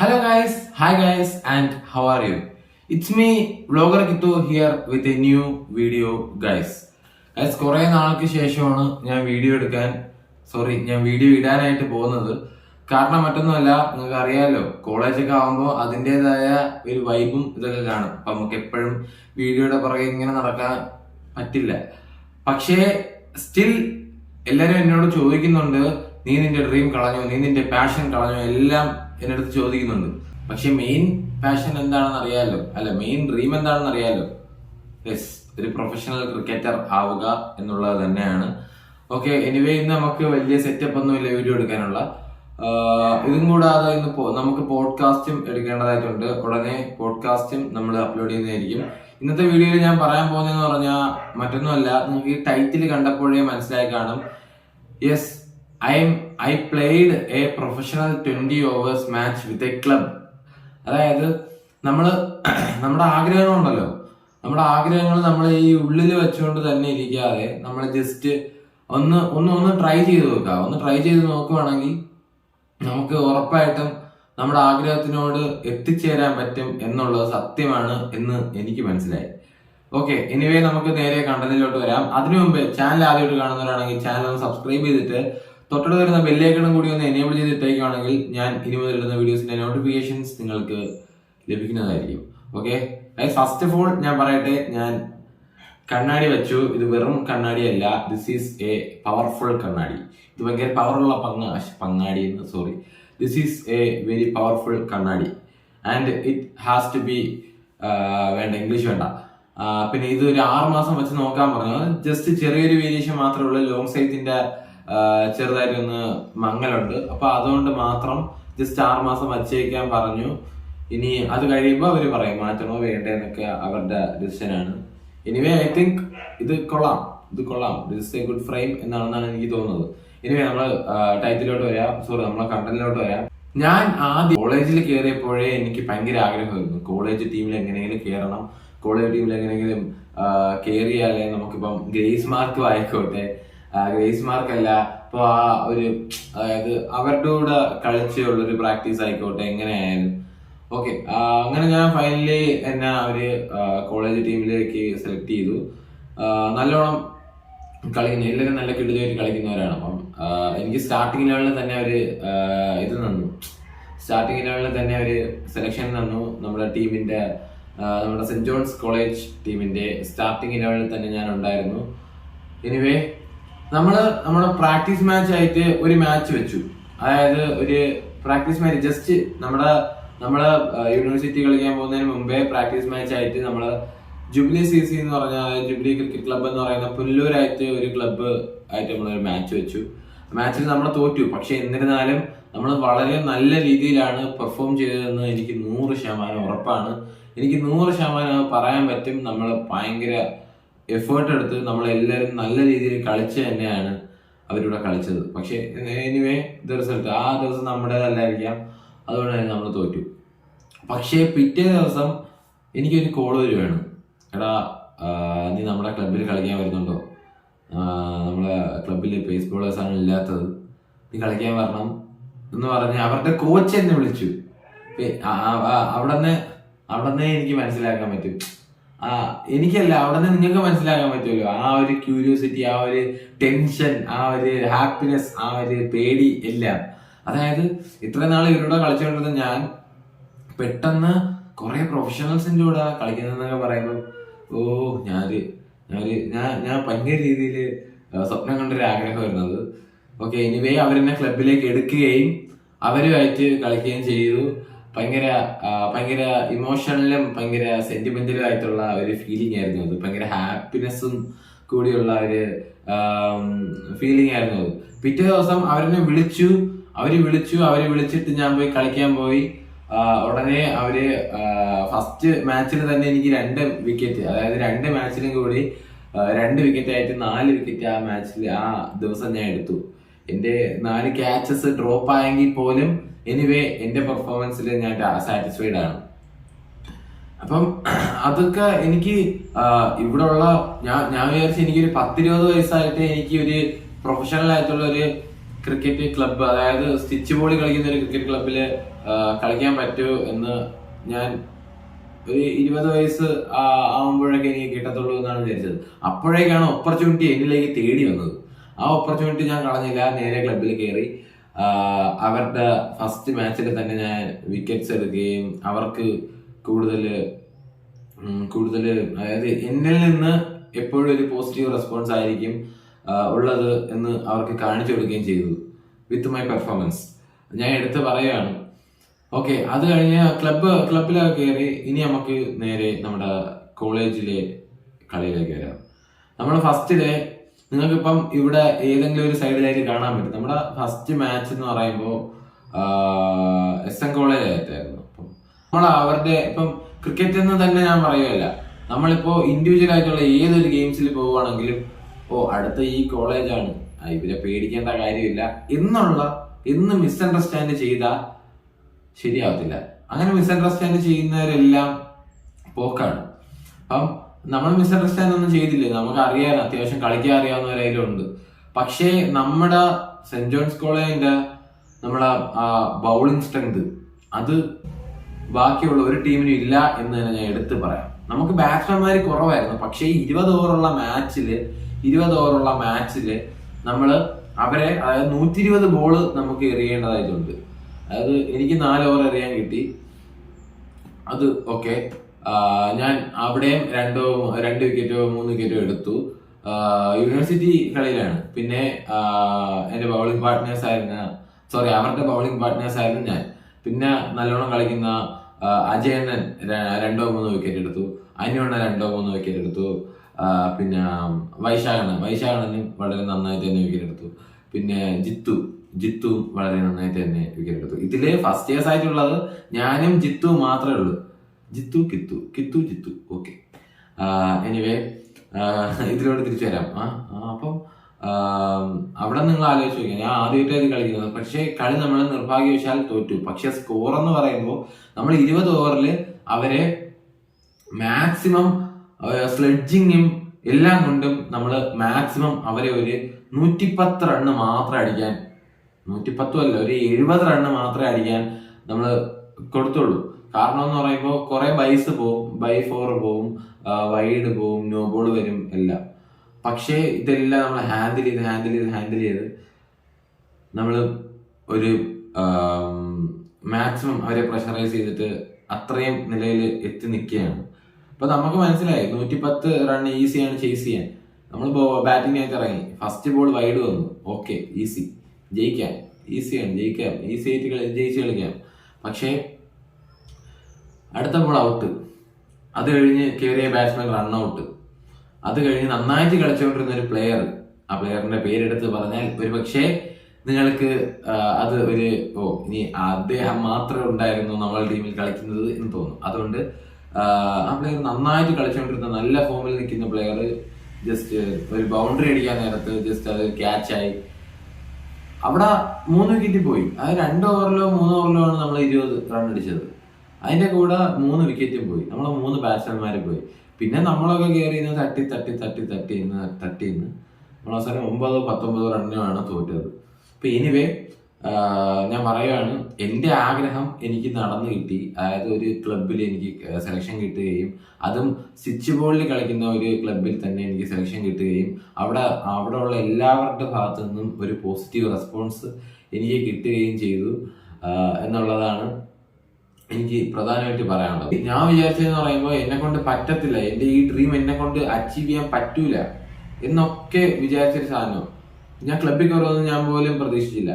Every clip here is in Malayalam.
Hello guys hi guys and how are you it's me vlogger Kithu here with a new video guys guys കുറെ നാൾക്ക് ശേഷമാണ് ഞാൻ വീഡിയോ എടുക്കാൻ സോറി ഞാൻ വീഡിയോ ഇടാനായിട്ട് പോകുന്നത്. കാരണം മറ്റൊന്നുമല്ല നിങ്ങൾക്ക് അറിയാലോ കോളേജൊക്കെ ആകുമ്പോൾ അതിന്റെതായ ഒരു വൈബും ഇതൊക്കെ കാണും. അപ്പം നമുക്ക് എപ്പോഴും വീഡിയോയുടെ പുറകെ ഇങ്ങനെ നടക്കാൻ പറ്റില്ല. പക്ഷേ സ്റ്റിൽ എല്ലാവരും എന്നോട് ചോദിക്കുന്നുണ്ട് നീ നിന്റെ ഡ്രീം കളഞ്ഞു? നീ നിന്റെ പാഷൻ കളഞ്ഞു? എല്ലാം എന്റെ അടുത്ത് ചോദിക്കുന്നുണ്ട്. പക്ഷെ മെയിൻ പാഷൻ എന്താണെന്ന് അറിയാലോ അല്ല മെയിൻ ഡ്രീം എന്താണെന്ന് അറിയാലോ യെസ് ഒരു പ്രൊഫഷണൽ ക്രിക്കറ്റർ ആവുക എന്നുള്ളത് തന്നെയാണ്. ഓക്കെ എനിവേ ഇന്ന് നമുക്ക് വലിയ സെറ്റപ്പ് ഒന്നും ഇല്ല വീഡിയോ എടുക്കാനുള്ള. ഇതും കൂടാതെ ഇന്ന് നമുക്ക് പോഡ്കാസ്റ്റും എടുക്കേണ്ടതായിട്ടുണ്ട്. ഉടനെ പോഡ്കാസ്റ്റും നമ്മൾ അപ്ലോഡ് ചെയ്യുന്നതായിരിക്കും. ഇന്നത്തെ വീഡിയോയിൽ ഞാൻ പറയാൻ പോകുന്നതെന്ന് പറഞ്ഞാൽ മറ്റൊന്നുമല്ല നിങ്ങൾക്ക് ഈ ടൈറ്റിൽ കണ്ടപ്പോഴേ മനസ്സിലായി കാണും. Yes I'm I played a professional twenty overs match with a club അതായത് നമ്മൾ നമ്മുടെ ആഗ്രഹങ്ങളുണ്ടല്ലോ. നമ്മുടെ ആഗ്രഹങ്ങൾ നമ്മൾ ഈ ഉള്ളിൽ വെച്ചുകൊണ്ട് തന്നെ ഇരിക്കാതെ നമ്മൾ ജസ്റ്റ് ഒന്ന് ഒന്ന് ഒന്ന് ട്രൈ ചെയ്ത് നോക്കുക ഒന്ന് ട്രൈ ചെയ്ത് നോക്കുവാണെങ്കിൽ നമുക്ക് ഉറപ്പായിട്ടും നമ്മുടെ ആഗ്രഹത്തിനോട് എത്തിച്ചേരാൻ പറ്റും എന്നുള്ളത് സത്യമാണ് എന്ന് എനിക്ക് മനസ്സിലായി. ഓക്കെ എനിവേ നമുക്ക് നേരെ കണ്ടതിലോട്ട് വരാം. അതിനു മുമ്പ് ചാനൽ ആദ്യമായിട്ട് കാണുന്നവരാണെങ്കിൽ ചാനൽ ഒന്ന് സബ്സ്ക്രൈബ് ചെയ്തിട്ട് തൊട്ടടുത്ത് വരുന്ന ബെല്ലേക്കണം കൂടി ഒന്ന് എനേബിൾ ചെയ്ത് ഇട്ടേക്കുകയാണെങ്കിൽ ഞാൻ ഇനി മുതൽ ഇടുന്ന വീഡിയോസിന്റെ നോട്ടിഫിക്കേഷൻസ് നിങ്ങൾക്ക് ലഭിക്കുന്നതായിരിക്കും. ഓക്കെ അതായത് ഫസ്റ്റ് ഓഫ് ഓൾ ഞാൻ പറയട്ടെ ഞാൻ കണ്ണാടി വെച്ചു. ഇത് വെറും കണ്ണാടി അല്ല. ദിസ് ഈസ് എ പവർഫുൾ കണ്ണാടി. ഇത് ഭയങ്കര പവറുള്ള പങ്ങ പങ്ങാടി എന്ന് sorry this is a very powerful കണ്ണാടി. And it has to be വേണ്ട ഇംഗ്ലീഷ് വേണ്ട. പിന്നെ ഇത് ഒരു ആറ് മാസം വെച്ച് നോക്കാൻ പറഞ്ഞു. ജസ്റ്റ് ചെറിയൊരു വേരിയേഷൻ മാത്രമേ ഉള്ളൂ. ലോങ് സൈറ്റിന്റെ ചെറുതായിട്ടൊന്ന് മങ്ങലുണ്ട്. അപ്പൊ അതുകൊണ്ട് മാത്രം ജസ്റ്റ് ആറ് മാസം വച്ചേക്കാൻ പറഞ്ഞു. ഇനി അത് കഴിയുമ്പോൾ അവർ പറയും മാറ്റണോ വേണ്ടേ എന്നൊക്കെ അവരുടെ ഡിസിഷൻ ആണ്. എനിവേ ഐ തിങ്ക് ഇത് കൊള്ളാം. ഇത് കൊള്ളാം. ദിസ് എ ഗുഡ് ഫ്രെയിം എന്നാണെന്നാണ് എനിക്ക് തോന്നുന്നത്. എനിവേ നമ്മൾ ടൈറ്റിലോട്ട് വരാം. സോറി നമ്മളെ കണ്ടന്റിലോട്ട് വരാം. ഞാൻ ആദ്യം കോളേജിൽ കയറിയപ്പോഴേ എനിക്ക് ഭയങ്കര ആഗ്രഹമായിരുന്നു. കോളേജ് ടീമിൽ എങ്ങനെയെങ്കിലും കയറണം കോളേജ് ടീമിൽ എങ്ങനെയെങ്കിലും കയറിയാലേ നമുക്കിപ്പം ഗ്രേസ് മാർക്ക് ആയിക്കോട്ടെ ഗ്രേസ് മാർക്ക് അല്ല ഇപ്പൊ ആ ഒരു അതായത് അവരുടെ കൂടെ കളിച്ചുള്ള ഒരു പ്രാക്ടീസ് ആയിക്കോട്ടെ എങ്ങനെയായാലും. ഓക്കെ അങ്ങനെ ഞാൻ ഫൈനലി എന്നെ അവർ കോളേജ് ടീമിലേക്ക് സെലക്ട് ചെയ്തു. നല്ലോണം കളിക്കുന്ന എല്ലാവരും നല്ല കിട്ടുകയായിട്ട് കളിക്കുന്നവരാണ്. അപ്പം എനിക്ക് സ്റ്റാർട്ടിംഗ് ലെവലിൽ തന്നെ അവർ ഇത് തന്നു. സ്റ്റാർട്ടിംഗ് ലെവലിൽ തന്നെ അവർ സെലക്ഷൻ തന്നു. നമ്മുടെ ടീമിന്റെ നമ്മുടെ സെന്റ് ജോൺസ് കോളേജ് ടീമിന്റെ സ്റ്റാർട്ടിംഗ് ലെവലിൽ തന്നെ ഞാൻ ഉണ്ടായിരുന്നു. എനിവേ നമ്മൾ നമ്മുടെ പ്രാക്ടീസ് മാച്ച് ആയിട്ട് ഒരു മാച്ച് വെച്ചു. അതായത് ഒരു പ്രാക്ടീസ് മാച്ച് ജസ്റ്റ് നമ്മുടെ നമ്മുടെ യൂണിവേഴ്സിറ്റി കളിക്കാൻ പോകുന്നതിന് മുമ്പേ പ്രാക്ടീസ് മാച്ച് ആയിട്ട് നമ്മൾ ജൂബിലി സി സി എന്ന് പറഞ്ഞ ജൂബിലി ക്രിക്കറ്റ് ക്ലബ്ബ് എന്ന് പറയുന്ന പുല്ലൂരായിട്ട് ഒരു ക്ലബ്ബ് ആയിട്ട് നമ്മൾ ഒരു മാച്ച് വെച്ചു. മാച്ചിൽ നമ്മൾ തോറ്റു. പക്ഷെ എന്നിരുന്നാലും നമ്മൾ വളരെ നല്ല രീതിയിലാണ് പെർഫോം ചെയ്തതെന്ന് എനിക്ക് നൂറ് ശതമാനം ഉറപ്പാണ്. എനിക്ക് നൂറ് ശതമാനം പറയാൻ പറ്റും. നമ്മൾ ഭയങ്കര എഫേർട്ട് എടുത്ത് നമ്മളെല്ലാവരും നല്ല രീതിയിൽ കളിച്ച് തന്നെയാണ് അവരിവിടെ കളിച്ചത്. പക്ഷെ എനിവേ ഇത് റിസൾട്ട് ആ ദിവസം നമ്മുടേതല്ലായിരിക്കാം. അതുകൊണ്ട് തന്നെ നമ്മൾ തോറ്റു. പക്ഷേ പിറ്റേ ദിവസം എനിക്കൊരു കോൾ വരുവാണ്. എടാ നീ നമ്മുടെ ക്ലബിൽ കളിക്കാൻ വരുന്നുണ്ടോ? നമ്മളെ ക്ലബിൽ പേസ് ബോളേഴ്സാണ് ഇല്ലാത്തത്. നീ കളിക്കാൻ വരണം എന്ന് പറഞ്ഞ് അവരുടെ കോച്ച് എന്നെ വിളിച്ചു. അവിടെ നിന്ന് അവിടെ നിന്ന് എനിക്ക് മനസ്സിലാക്കാൻ പറ്റും. ആ എനിക്കല്ല അവിടെ നിന്ന് നിങ്ങൾക്ക് മനസ്സിലാക്കാൻ പറ്റുമല്ലോ. ആ ഒരു ക്യൂരിയോസിറ്റി ആ ഒരു ടെൻഷൻ ആ ഒരു ഹാപ്പിനെസ് ആ ഒരു പേടി എല്ലാം. അതായത് ഇത്ര നാൾ ഇവരുടെ കളിച്ചുകൊണ്ടിരുന്ന ഞാൻ പെട്ടെന്ന് കുറെ പ്രൊഫഷണൽസിന്റെ കൂടെ കളിക്കുന്നതെന്നൊക്കെ പറയുമ്പോൾ ഓ ഞാനൊരു ഞാനൊരു ഞാൻ ഞാൻ ഭയങ്കര രീതിയിൽ സ്വപ്നം കണ്ടൊരു ആഗ്രഹം വരുന്നത് ഓക്കെ എനിവേ അവരെന്നെ ക്ലബിലേക്ക് എടുക്കുകയും അവരുമായിട്ട് കളിക്കുകയും ചെയ്തു. ഭയങ്കര ഭയങ്കര ഇമോഷണലും ഭയങ്കര സെന്റിമെന്റലും ആയിട്ടുള്ള ഒരു ഫീലിംഗ് ആയിരുന്നു അത്. ഭയങ്കര ഹാപ്പിനെസ്സും കൂടിയുള്ള ഒരു ഫീലിംഗ് ആയിരുന്നു അത്. പിറ്റേ ദിവസം അവരെന്നെ വിളിച്ചു. അവർ വിളിച്ചു. അവർ വിളിച്ചിട്ട് ഞാൻ പോയി കളിക്കാൻ പോയി. ഉടനെ അവർ ഫസ്റ്റ് മാച്ചിൽ തന്നെ എനിക്ക് രണ്ട് വിക്കറ്റ് അതായത് രണ്ട് മാച്ചിലും കൂടി രണ്ട് വിക്കറ്റ് ആയിട്ട് നാല് വിക്കറ്റ് ആ മാച്ചിൽ ആ ദിവസം ഞാൻ എടുത്തു. എന്റെ നാല് ക്യാച്ചസ് ഡ്രോപ്പ് ആയെങ്കിൽ പോലും എനിവേ എന്റെ പെർഫോമൻസിൽ ഞാൻ സാറ്റിസ്ഫൈഡ് ആണ്. അപ്പം അതൊക്കെ എനിക്ക് ഇവിടെ ഉള്ള ഞാൻ ഞാൻ വിചാരിച്ചു എനിക്കൊരു പത്തിരുപത് വയസ്സായിട്ട് എനിക്ക് ഒരു പ്രൊഫഷണൽ ആയിട്ടുള്ള ഒരു ക്രിക്കറ്റ് ക്ലബ്ബ് അതായത് സ്റ്റിച്ച് ബോളി കളിക്കുന്ന ഒരു ക്രിക്കറ്റ് ക്ലബ്ബിൽ കളിക്കാൻ പറ്റൂ എന്ന് ഞാൻ ഒരു ഇരുപത് വയസ്സ് ആവുമ്പോഴൊക്കെ എനിക്ക് കിട്ടത്തുള്ളൂ എന്നാണ് വിചാരിച്ചത്. അപ്പോഴേക്കാണ് ഓപ്പർച്യൂണിറ്റി എന്നിലേക്ക് തേടി വന്നത്. ആ ഓപ്പർച്യൂണിറ്റി ഞാൻ കളഞ്ഞില്ല. നേരെ ക്ലബിൽ കയറി അവരുടെ ഫസ്റ്റ് മാച്ചിൽ തന്നെ ഞാൻ വിക്കറ്റ്സ് എടുക്കുകയും അവർക്ക് കൂടുതൽ കൂടുതൽ അതായത് എന്നിൽ നിന്ന് എപ്പോഴും ഒരു പോസിറ്റീവ് റെസ്പോൺസ് ആയിരിക്കും ഉള്ളത് എന്ന് അവർക്ക് കാണിച്ചു കൊടുക്കുകയും ചെയ്തു. വിത്ത് മൈ പെർഫോമൻസ് ഞാൻ എടുത്ത് പറയുകയാണ്. ഓക്കെ അത് കഴിഞ്ഞ് ക്ലബ്ബ് ക്ലബിലൊക്കെ കയറി ഇനി നമുക്ക് നേരെ നമ്മുടെ കോളേജിലെ കളിയിലേക്ക് വരാം. നമ്മൾ ഫസ്റ്റ് ഡേ നിങ്ങൾക്കിപ്പം ഇവിടെ ഏതെങ്കിലും ഒരു സൈഡിലായിട്ട് കാണാൻ പറ്റും. നമ്മുടെ ഫസ്റ്റ് മാച്ച് എന്ന് പറയുമ്പോൾ എസ് എൻ കോളേജ് ആയിട്ടായിരുന്നു. അപ്പം നമ്മൾ അവരുടെ ഇപ്പം ക്രിക്കറ്റ് എന്ന് തന്നെ ഞാൻ പറയുകയല്ല. നമ്മളിപ്പോൾ ഇൻഡിവിജ്വൽ ആയിട്ടുള്ള ഏതൊരു ഗെയിംസിൽ പോവുകയാണെങ്കിലും ഓ അടുത്ത ഈ കോളേജാണ്. ഇവരെ പേടിക്കേണ്ട കാര്യമില്ല. എന്നുള്ള എന്ന് മിസ്അണ്ടർസ്റ്റാൻഡ് ചെയ്താൽ ശരിയാവത്തില്ല. അങ്ങനെ മിസ്അണ്ടർസ്റ്റാൻഡ് ചെയ്യുന്നവരെല്ലാം പോക്കാണ്. അപ്പം നമ്മൾ മിസ്അണ്ടർസ്റ്റാൻഡ് ഒന്നും ചെയ്തില്ലേ. നമുക്ക് അറിയാൻ അത്യാവശ്യം കളിക്കാൻ അറിയാവുന്നവരതിലുണ്ട് പക്ഷേ നമ്മുടെ സെന്റ് ജോൺസ് കോളേജിന്റെ നമ്മുടെ ബൗളിംഗ് സ്ട്രെങ്ത് അത് ബാക്കിയുള്ള ഒരു ടീമിനും ഇല്ല എന്ന് തന്നെ ഞാൻ എടുത്തു പറയാം. നമുക്ക് ബാറ്റ്സ്മാൻമാർ കുറവായിരുന്നു. പക്ഷേ ഇരുപത് ഓവറുള്ള മാച്ചിൽ ഇരുപത് ഓവറുള്ള മാച്ചിൽ നമ്മൾ അവരെ അതായത് നൂറ്റി ഇരുപത് ബോൾ നമുക്ക് എറിയേണ്ടതായിട്ടുണ്ട്. അതായത് എനിക്ക് നാല് ഓവർ എറിയാൻ കിട്ടി. അത് ഓക്കെ ഞാൻ അവിടെയും രണ്ടോ രണ്ട് വിക്കറ്റോ മൂന്ന് വിക്കറ്റോ എടുത്തു. യൂണിവേഴ്സിറ്റി കളിയിലാണ്. പിന്നെ എന്റെ ബൗളിംഗ് പാർട്ട്നേഴ്സ് ആയിരുന്ന സോറി അവരുടെ ബൗളിംഗ് പാർട്ട്നേഴ്സ് ആയിരുന്നു ഞാൻ. പിന്നെ നല്ലോണം കളിക്കുന്ന അജയണ്ണൻ രണ്ടോ മൂന്നോ വിക്കറ്റ് എടുത്തു. അന്യോണ്ണ രണ്ടോ മൂന്നോ വിക്കറ്റ് എടുത്തു. പിന്നെ വൈശാഖണ്ണൻ വൈശാഖണ്ണനും വളരെ നന്നായിട്ട് തന്നെ വിക്കറ്റ് എടുത്തു. പിന്നെ ജിത്തു. ജിത്തു വളരെ നന്നായിട്ട് തന്നെ വിക്കറ്റ് എടുത്തു. ഇതിലെ ഫസ്റ്റ് ഇയേഴ്സ് ആയിട്ടുള്ളത് ഞാനും ജിത്തു മാത്രമേ ഉള്ളൂ. ജിത്തു കിത്തു കിത്തു ജിത്തു. ഓക്കെ എനിവേ ഇതിലോട്ട് തിരിച്ചു വരാം. ആ ആ, അപ്പം ആ, അവിടെ നിങ്ങൾ ആലോചിച്ച് നോക്കിയാൽ ഞാൻ ആദ്യമായിട്ടാണ് ഇത് കളിക്കുന്നത്. പക്ഷേ കളി നമ്മൾ നിർഭാഗ്യവശാൽ തോറ്റു. പക്ഷെ സ്കോർ എന്ന് പറയുമ്പോൾ നമ്മൾ ഇരുപത് ഓവറിൽ അവരെ മാക്സിമം സ്ലെഡ്ജിങ്ങും എല്ലാം കൊണ്ടും നമ്മൾ മാക്സിമം അവരെ ഒരു നൂറ്റിപ്പത്ത് റണ്ണ് മാത്രം അടിക്കാൻ നൂറ്റിപ്പത്തും അല്ല ഒരു എഴുപത് റണ്ണ് മാത്രമേ അടിക്കാൻ നമ്മൾ കൊടുത്തുള്ളൂ. കാരണം എന്ന് പറയുമ്പോൾ കുറെ ബൈസ് പോവും ബൈ ഫോർ പോവും വൈഡ് പോവും നോ ബോൾ വരും എല്ലാം. പക്ഷേ ഇതെല്ലാം നമ്മൾ ഹാൻഡിൽ ചെയ്ത് ഹാൻഡിൽ ചെയ്ത് ഹാൻഡിൽ ചെയ്ത് നമ്മൾ ഒരു മാക്സിമം അവരെ പ്രഷറൈസ് ചെയ്തിട്ട് അത്രയും നിലയിൽ എത്തി നിൽക്കുകയാണ് അപ്പൊ നമുക്ക് മനസ്സിലായി നൂറ്റി പത്ത് റൺ ഈസിയാണ് ചേസ് ചെയ്യാൻ. നമ്മൾ ബാറ്റിംഗ് ആയിട്ട് ഇറങ്ങി. ഫസ്റ്റ് ബോൾ വൈഡ് വന്നു. ഓക്കെ ഈസി ജയിക്കാം. ഈസിയാണ് ജയിക്കാം. ഈസി ആയിട്ട് ജയിച്ച് കളിക്കാം. പക്ഷേ അടുത്ത ബോൾ ഔട്ട് അത് കഴിഞ്ഞ് കയറിയ ബാറ്റ്സ്മാൻ റൺ ഔട്ട് അത് കഴിഞ്ഞ് നന്നായിട്ട് കളിച്ചുകൊണ്ടിരുന്ന ഒരു പ്ലെയർ ആ പ്ലെയറിന്റെ പേരെടുത്ത് പറഞ്ഞാൽ ഒരു പക്ഷേ നിങ്ങൾക്ക് അത് ഒരു ഓ ഇനി അദ്ദേഹം മാത്രമേ ഉണ്ടായിരുന്നു നമ്മളെ ടീമിൽ കളിക്കുന്നത് എന്ന് തോന്നും. അതുകൊണ്ട് ആ, ആ പ്ലെയർ നന്നായിട്ട് കളിച്ചുകൊണ്ടിരുന്ന നല്ല ഫോമിൽ നിൽക്കുന്ന പ്ലെയർ ജസ്റ്റ് ഒരു ബൗണ്ടറി അടിക്കാൻ നേരത്ത് ജസ്റ്റ് അത് ക്യാച്ചായി അവിടെ മൂന്ന് വിക്കറ്റ് പോയി. അത് രണ്ട് ഓവറിലോ മൂന്ന് ഓവറിലോ ആണ് നമ്മൾ ഇരുപത് റൺ അടിച്ചത്. അതിന്റെ കൂടെ മൂന്ന് വിക്കറ്റും പോയി. നമ്മളെ മൂന്ന് ബാറ്റ്സ്മാൻമാർ പോയി. പിന്നെ നമ്മളൊക്കെ കയറി ഇന്ന് തട്ടി തട്ടി തട്ടി തട്ടി ഇന്ന് തട്ടി ഇന്ന് നമ്മൾ അവസാനം ഒമ്പതോ പത്തൊമ്പതോ റണ്ണിനാണ് തോറ്റത്. അപ്പൊ എനിവേ ഞാൻ പറയുകയാണ് എന്റെ ആഗ്രഹം എനിക്ക് നടന്നു കിട്ടി. അതായത് ഒരു ക്ലബിൽ എനിക്ക് സെലക്ഷൻ കിട്ടുകയും അതും സ്വിച്ച് ബോളിൽ കളിക്കുന്ന ഒരു ക്ലബിൽ തന്നെ എനിക്ക് സെലക്ഷൻ കിട്ടുകയും അവിടെ അവിടെ ഉള്ള എല്ലാവരുടെ ഭാഗത്തു നിന്നും ഒരു പോസിറ്റീവ് റെസ്പോൺസ് എനിക്ക് കിട്ടുകയും ചെയ്തു എന്നുള്ളതാണ് എനിക്ക് പ്രധാനമായിട്ട് പറയാനുള്ളത്. ഞാൻ വിചാരിച്ചതെന്ന് പറയുമ്പോൾ എന്നെ കൊണ്ട് പറ്റത്തില്ല. എന്റെ ഈ ഡ്രീം എന്നെ കൊണ്ട് അച്ചീവ് ചെയ്യാൻ പറ്റൂല എന്നൊക്കെ വിചാരിച്ചൊരു സാധനം. ഞാൻ ക്ലബിൽ കയറുമെന്ന് ഞാൻ പോലും പ്രതീക്ഷിച്ചില്ല.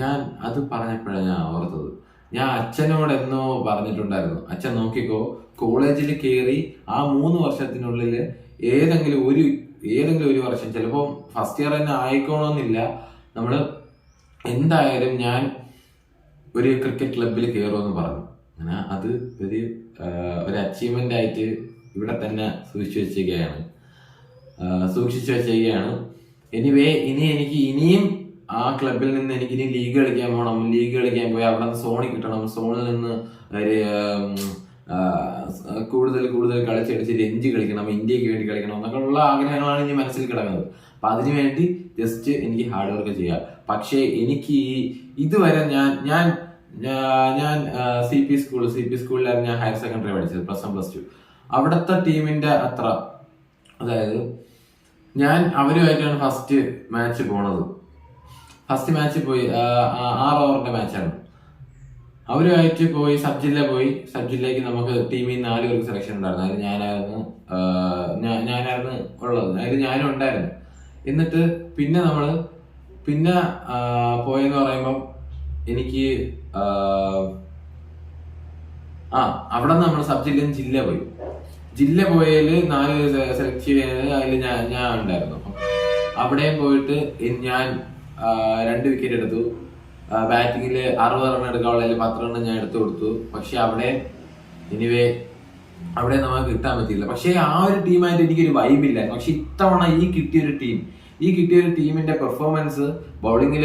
ഞാൻ അത് പറഞ്ഞപ്പോഴാണ് ഞാൻ ഓർത്തത്. ഞാൻ അച്ഛനോട് എന്നോ പറഞ്ഞിട്ടുണ്ടായിരുന്നു. അച്ഛൻ നോക്കിക്കോ കോളേജിൽ കയറി ആ മൂന്ന് വർഷത്തിനുള്ളിൽ ഏതെങ്കിലും ഒരു ഏതെങ്കിലും ഒരു വർഷം ചിലപ്പോൾ ഫസ്റ്റ് ഇയർ തന്നെ ആയിക്കോണമെന്നില്ല നമ്മൾ എന്തായാലും ഞാൻ ഒരു ക്രിക്കറ്റ് ക്ലബിൽ കയറുമെന്ന് പറഞ്ഞു. അങ്ങനെ അത് ഒരു ഒരു അച്ചീവ്മെന്റ് ആയിട്ട് ഇവിടെ തന്നെ സൂക്ഷിച്ചു വെച്ചിരിക്കുകയാണ്. ആ, സൂക്ഷിച്ചു വെച്ചിരിക്കുകയാണ്. എനിവേ ഇനി എനിക്ക് ഇനിയും ആ ക്ലബിൽ നിന്ന് എനിക്ക് ഇനി ലീഗ് കളിക്കാൻ പോകണം ലീഗ് കളിക്കാൻ പോയി. അവിടെ നിന്ന് സോണി കിട്ടണം സോണിൽ നിന്ന് കൂടുതൽ കൂടുതൽ കളിച്ചടിച്ച് രഞ്ജി കളിക്കണം ഇന്ത്യയ്ക്ക് വേണ്ടി കളിക്കണം എന്നൊക്കെ ഉള്ള ആഗ്രഹങ്ങളാണ് ഇനി മനസ്സിൽ കിടക്കുന്നത്. അപ്പൊ അതിനു വേണ്ടി ജസ്റ്റ് എനിക്ക് ഹാർഡ് വർക്ക് ചെയ്യാം. പക്ഷേ എനിക്ക് ഈ ഇതുവരെ ഞാൻ ഞാൻ ഞാൻ C P school C P സ്കൂളിലായിരുന്നു ഞാൻ ഹയർ സെക്കൻഡറി പഠിച്ചത് പ്ലസ് വൺ പ്ലസ് ടു അവിടുത്തെ ടീമിന്റെ അത്ര അതായത് ഞാൻ അവരുമായിട്ടാണ് ഫസ്റ്റ് മാച്ച് പോണത്. ഫസ്റ്റ് മാച്ച് പോയി ആറ് ഓവറിന്റെ മാച്ചാണ് അവരുമായിട്ട് പോയി സബ് ജില്ല പോയി. സബ് ജില്ലയ്ക്ക് നമുക്ക് ടീമിൽ നാല് പേർക്ക് സെലക്ഷൻ ഉണ്ടായിരുന്നു. അതിൽ ഞാനായിരുന്നു ഞാനായിരുന്നു ഉള്ളത്. അതിൽ ഞാനും ഉണ്ടായിരുന്നു. എന്നിട്ട് പിന്നെ നമ്മൾ പിന്നെ പോയെന്ന് പറയുമ്പം എനിക്ക് ആ, അവിടെ നമ്മൾ സബ് ജില്ല ജില്ല പോയി. ജില്ല പോയതിൽ നാല് സെലക്ട് ചെയ്യുന്നത് അതിൽ ഞാൻ ഞാൻ ഉണ്ടായിരുന്നു. അപ്പം അവിടെയും പോയിട്ട് ഞാൻ രണ്ട് വിക്കറ്റ് എടുത്തു. ബാറ്റിങ്ങിൽ അറുപത് റൺ എടുക്കാനുള്ള പത്ത് റൺ ഞാൻ എടുത്തു കൊടുത്തു. പക്ഷെ അവിടെ എനിവേ അവിടെ നമുക്ക് കിട്ടാൻ പറ്റിയില്ല. പക്ഷേ ആ ഒരു ടീമായിട്ട് എനിക്കൊരു വൈബില്ല പക്ഷെ ഇത്തവണ ഈ കിട്ടിയൊരു ടീം ഈ കിട്ടിയൊരു ടീമിന്റെ പെർഫോമൻസ് ബൗളിങ്ങിൽ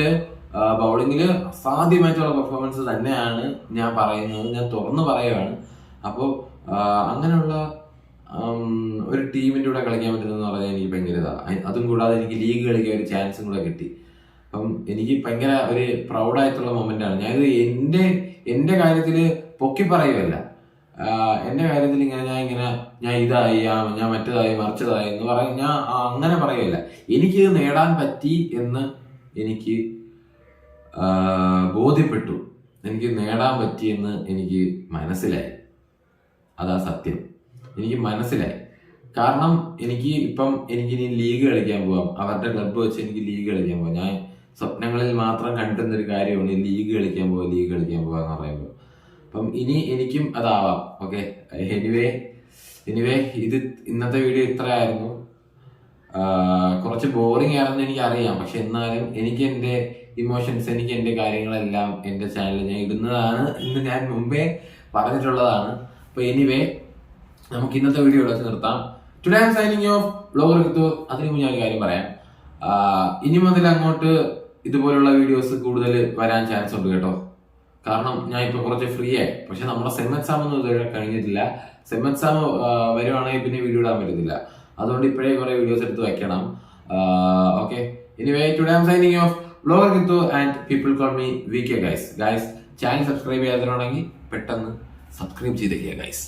ബൗളിങ്ങിൽ അസാധ്യമായിട്ടുള്ള പെർഫോമൻസ് തന്നെയാണ് ഞാൻ പറയുന്നത്. ഞാൻ തുറന്നു പറയുകയാണ് അപ്പോൾ അങ്ങനെയുള്ള ഒരു ടീമിന്റെ കൂടെ കളിക്കാൻ പറ്റുന്നതെന്ന് പറഞ്ഞാൽ എനിക്ക് ഭയങ്കര അതും കൂടാതെ എനിക്ക് ലീഗ് കളിക്കാൻ ഒരു ചാൻസും കൂടെ കിട്ടി. അപ്പം എനിക്ക് ഭയങ്കര ഒരു പ്രൗഡായിട്ടുള്ള മൊമെന്റ് ആണ്. ഞാനിത് എന്റെ എന്റെ കാര്യത്തിൽ പൊക്കി പറയുകയല്ല. എന്റെ കാര്യത്തിൽ ഇങ്ങനെ ഞാൻ ഇങ്ങനെ ഞാൻ ഇതായി ഞാൻ മറ്റേതായി മറിച്ചതായി എന്ന് പറയും ഞാൻ അങ്ങനെ പറയുകയല്ല. എനിക്കിത് നേടാൻ പറ്റി എന്ന് എനിക്ക് ബോധ്യപ്പെട്ടു. എനിക്ക് നേടാൻ പറ്റിയെന്ന് എനിക്ക് മനസ്സിലായി. അതാ സത്യം. എനിക്ക് മനസ്സിലായി. കാരണം എനിക്ക് ഇപ്പം എനിക്ക് ഇനി ലീഗ് കളിക്കാൻ പോവാം. അവരുടെ ക്ലബ്ബ് വെച്ച് എനിക്ക് ലീഗ് കളിക്കാൻ പോവാം. ഞാൻ സ്വപ്നങ്ങളിൽ മാത്രം കണ്ടുന്ന ഒരു കാര്യമാണ് ഈ ലീഗ് കളിക്കാൻ പോവാ ലീഗ് കളിക്കാൻ പോവാ എന്ന് പറയുമ്പോൾ. അപ്പം ഇനി എനിക്കും അതാവാം. ഓക്കെ? എനിവേ എനിവേ ഇത് ഇന്നത്തെ വീഡിയോ ഇത്രയായിരുന്നു. കുറച്ച് ബോറിംഗ് ആയിരുന്നു എനിക്ക് അറിയാം പക്ഷെ എന്നാലും എനിക്ക് എന്റെ ഇമോഷൻസ് എനിക്ക് എന്റെ കാര്യങ്ങളെല്ലാം എന്റെ ചാനലിൽ ഞാൻ ഇടുന്നതാണ് ഇന്ന് ഞാൻ മുമ്പേ പറഞ്ഞിട്ടുള്ളതാണ്. അപ്പൊ എനിവേ നമുക്ക് ഇന്നത്തെ വീഡിയോ ഇവിടെ നിർത്താം. Today am signing off blogger എടുത്തു. അതിന് ഞാൻ ഒരു കാര്യം പറയാം. ഇനി മുതൽ അങ്ങോട്ട് ഇതുപോലുള്ള വീഡിയോസ് കൂടുതൽ വരാൻ ചാൻസ് ഉണ്ട് കേട്ടോ. കാരണം ഞാൻ ഇപ്പൊ കുറച്ച് ഫ്രീ ആയി. പക്ഷെ നമ്മുടെ സെം എക്സാം ഒന്നും ഇതുവരെ കഴിഞ്ഞിട്ടില്ല. സെം എക്സാം വരുവാണെങ്കിൽ പിന്നെ വീഡിയോ ഇടാൻ പറ്റത്തില്ല. അതുകൊണ്ട് ഇപ്പോഴേ കുറെ വീഡിയോസ് എടുത്ത് വെക്കണം. Okay anyway today signing off blogger Kithu and people call me V K guys guys channel subscribe ചെയ്യാത്തവരാണെങ്കിൽ പെട്ടെന്ന് സബ്സ്ക്രൈബ് ചെയ്തേക്കുക ഗൈസ്